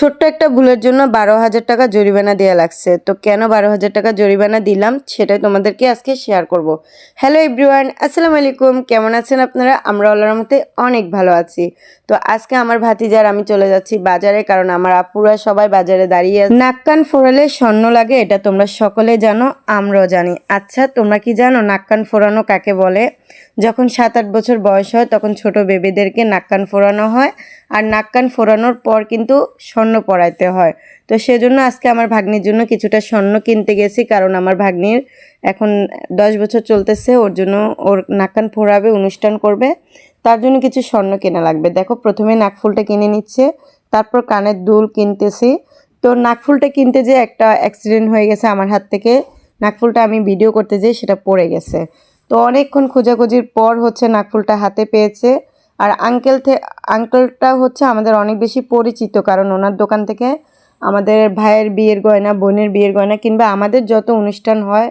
ছোট্ট একটা ভুলের জন্য বারো হাজার টাকা জরিমানা দেওয়া লাগছে। তো কেন বারো হাজার টাকা জরিমানা দিলাম সেটাই তোমাদেরকে আজকে শেয়ার করব। হ্যালো এভরিওয়ান আসসালামু আলাইকুম। কেমন আছেন আপনারা? আমরা আল্লাহর মতে অনেক ভালো আছি। তো আজকে আমার ভাতিজার আমি চলে যাচ্ছি বাজারে কারণ আমার আপুরা সবাই বাজারে দাঁড়িয়ে আছে। নাক কান ফোরালে স্বর্ণ লাগে, এটা তোমরা সকলে জানো, আমরাও জানি। আচ্ছা তোমরা কি জানো নাক কান ফোরানো কাকে বলে? যখন সাত আট বছর বয়স হয়, তখন ছোট বেবিদেরকে নাক কান ফোরানো হয়। আর নাক কান ফোরানোর পর কিন্তু স্বর্ণ পরাইতে হয়। তো সেজন্য আজকে আমার ভাগ্নির জন্য কিছুটা স্বর্ণ কিনতে গেছি, কারণ আমার ভাগ্নির এখন দশ বছর চলতেছে, ওর জন্য ওর নাক কান ফোরাবে অনুষ্ঠান করবে। তার জন্য কিছু স্বর্ণ কেনা লাগবে। দেখো, প্রথমে নাকফুলটা কিনে নিচ্ছে, তারপর কানের দুল কিনতেছি। তো নাকফুলটা কিনতে যে একটা অ্যাক্সিডেন্ট হয়ে গেছে আমার হাত থেকে, নাকফুলটা আমি ভিডিও করতে যেয়ে সেটা পড়ে গেছে। তো অনেকক্ষণ খোঁজাখুঁজির পর হচ্ছে নাকফুলটা হাতে পেয়েছে। আর আঙ্কেল আঙ্কেলটা হচ্ছে আমাদের অনেক বেশি পরিচিত, কারণ ওনার দোকান থেকে আমাদের ভাইয়ের বিয়ের গয়না, বোনের বিয়ের গয়না কিংবা আমাদের যত অনুষ্ঠান হয়,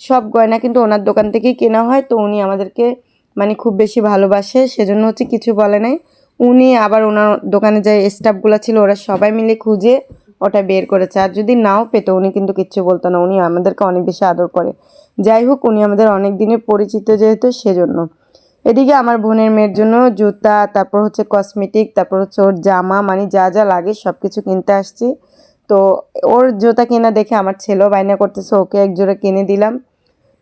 সব গয়না কিন্তু ওনার দোকান থেকেই কেনা হয়। তো উনি আমাদেরকে মানে খুব বেশি ভালোবাসে, সেজন্য হচ্ছে কিছু বলে নাই। উনি আবার ওনার দোকানে যে স্টাফগুলো ছিল, ওরা সবাই মিলে খুঁজে ওটা বের করেছে। আর যদি নাও পেতো, উনি কিন্তু কিচ্ছু বলতো না। উনি আমাদেরকে অনেক বেশি আদর করে। যাই হোক, উনি আমাদের অনেক দিনের পরিচিত যেহেতু সেজন্য। এদিকে আমার বোনের মেয়ের জন্য জুতা, তারপর হচ্ছে কসমেটিক তারপর হচ্ছে ওর জামা মানে যা যা লাগে সব কিছু কিনতে আসছি। তো ওর জুতা কেনা দেখে আমার ছেলেও বায়না করতেছে, ওকে এক জোড়া কিনে দিলাম।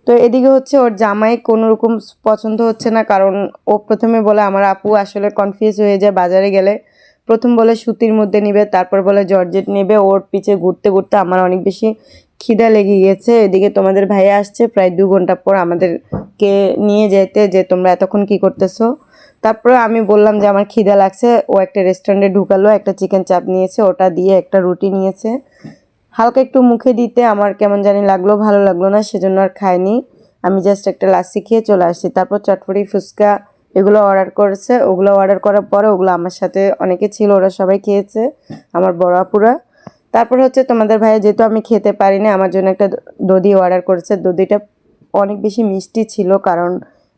তো এদিকে হচ্ছে ওর জামাই কোনো রকম পছন্দ হচ্ছে না, কারণ ও প্রথমে বলে, আমার আপু আসলে কনফিউজ হয়ে যায় বাজারে গেলে। প্রথম বলে সুতির মধ্যে নিবে, তারপর বলে জর্জেট নেবে। ওর পিছে ঘুরতে ঘুরতে আমার অনেক বেশি খিদা লেগে গেছে। এদিকে তোমাদের ভাইয়া আসছে, প্রায় দু ঘণ্টা পর আমাদেরকে নিয়ে যেতে, যে তোমরা এতক্ষণ কি করতেছো? তারপরে আমি বললাম যে আমার খিদা লাগছে, ও একটা রেস্টুরেন্টে ঢুকালো, একটা চিকেন চাপ নিয়েছে, ওটা দিয়ে একটা রুটি নিয়েছে। হালকা একটু মুখে দিতে আমার কেমন জানি লাগল, ভালো লাগল না, সেজন্য আর খাইনি আমি জাস্ট একটা লাসি খেয়ে চলে আসছি। তারপর চটপটি ফুচকা এগুলো অর্ডার করেছে, ওগুলো অর্ডার করার পরে ওগুলো আমার সাথে অনেকে ছিল, ওরা সবাই খেয়েছে, আমার বড় আপুরা। তারপর হচ্ছে তোমাদের ভাইয়া, যেহেতু আমি খেতে পারি না আমার জন্য একটা দধি অর্ডার করেছে। দধিটা অনেক বেশি মিষ্টি ছিল, কারণ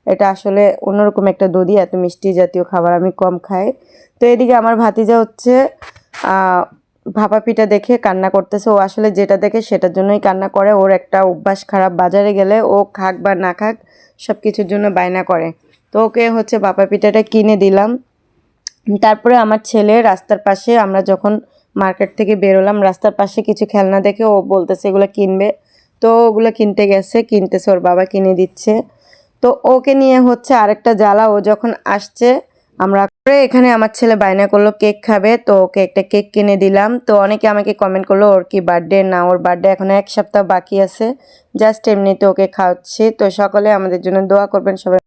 এটা আসলে অন্যরকম একটা দধি, এত মিষ্টি জাতীয় খাবার আমি কম খাই। তো এদিকে আমার ভাতিজা হচ্ছে ভাপা পিঠা দেখে কান্না করতেছে। ও আসলে যেটা দেখে সেটার জন্যই কান্না করে। ওর একটা অভ্যাস খারাপ, বাজারে গেলে ও খাক বা না খাক সব কিছুর জন্য বায়না করে। তো ওকে হচ্ছে বাপা পিঠাটা কিনে দিলাম। তারপরে আমার ছেলে রাস্তার পাশে, আমরা যখন মার্কেট থেকে বেরোলাম, রাস্তার পাশে কিছু খেলনা দেখে ও বলতেছে, এগুলো কিনবে? তো ওগুলো কিনতে গেছে, কিনতেছে, ওর বাবা কিনে দিচ্ছে। তো ওকে নিয়ে হচ্ছে আরেকটা জ্বালা, ও যখন আসছে, আমরা পরে এখানে আমার ছেলে বায়না করল, কেক খাবে, তো ওকে একটা কেক কিনে দিলাম। তো অনেকে আমাকে কমেন্ট করল, ওর কি বার্থডে না, ওর বার্থডে এখন এক সপ্তাহ বাকি আছে জাস্ট এমনিতে ওকে খাওয়াচ্ছি। তো সকলে আমাদের জন্য দোয়া করবেন সবাই।